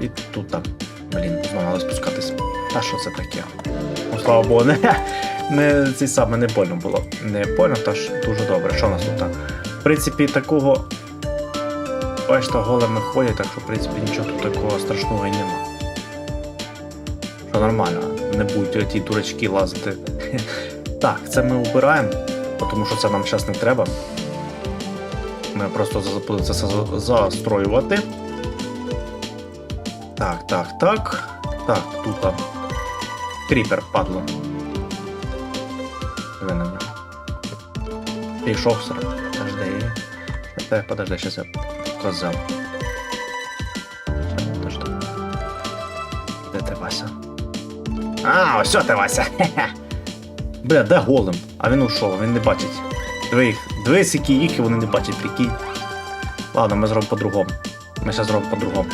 І тут так. Блін, знову спускатись. Та що це таке? Ну, слава Богу, не, не цей саме не больно було. Не больно, та ж дуже добре. Що у нас тут? В принципі, такого. Бачите, голими ходять, так що, в принципі, нічого тут такого страшного і нема. Що нормально, не будуть ті дурачки лазити. Так, це ми убираємо, тому що це нам зараз не треба. Ми просто це застроювати. Так, так, так. Так, тут. а, Кріпер, падло. Диви на нього. Пішов сразу. Подожди. Це, подожди, щас я. Щас, Подожди. Де ти, Вася? А, ось ти, Вася. Бля, де голим? А він ушов, він не бачить. Диви їх. Диви, скільки їх і вони не бачать, прикинь. Ладно, ми зробимо по-другому. Ми зараз зробимо по-другому.